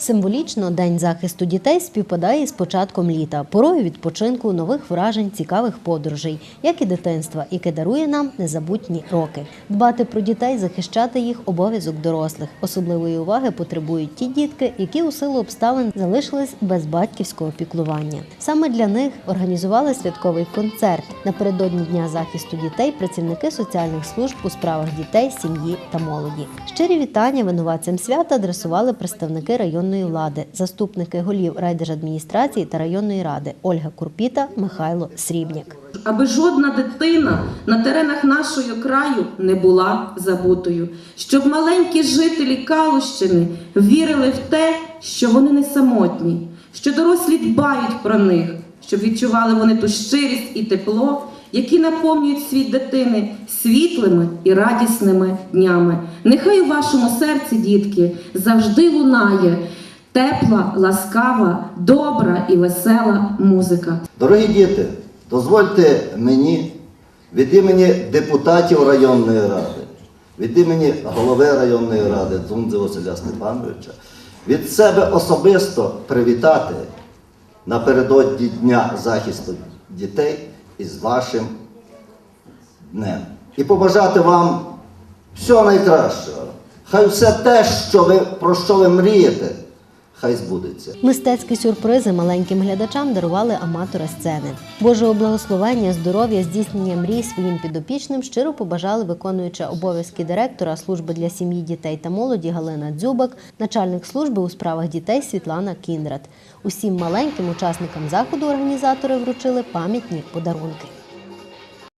Символічно День захисту дітей співпадає з початком літа, порою відпочинку, нових вражень, цікавих подорожей, як і дитинства, яке дарує нам незабутні роки. Дбати про дітей, захищати їх обов'язок дорослих. Особливої уваги потребують ті дітки, які у силу обставин залишились без батьківського піклування. Саме для них організували святковий концерт. Напередодні дня захисту дітей працівники соціальних служб у справах дітей, сім'ї та молоді. Щирі вітання винуватцям свята адресували представники районної влади, заступники голів райдержадміністрації та районної ради Ольга Курпіта, Михайло Срібняк. аби жодна дитина на теренах нашого краю не була забутою, щоб маленькі жителі Калущини вірили в те, що вони не самотні, що дорослі дбають про них, щоб відчували вони ту щирість і тепло, які наповнюють світ дитини світлими і радісними днями. Нехай у вашому серці, дітки, завжди лунає тепла, ласкава, добра і весела музика. Дорогі діти, дозвольте мені від імені депутатів районної ради, від імені голови районної ради Дзундзи Василя Степановича, від себе особисто привітати напередодні Дня захисту дітей із вашим днем. І побажати вам всього найкращого. Хай все те, що ви, про що ви мрієте, хай збудеться. Мистецькі сюрпризи маленьким глядачам дарували аматори сцени. Божого благословення, здоров'я, здійснення мрій своїм підопічним щиро побажали виконуюча обов'язки директора служби для сім'ї, дітей та молоді Галина Дзюбак, начальник служби у справах дітей Світлана Кіндрат. Усім маленьким учасникам заходу організатори вручили пам'ятні подарунки.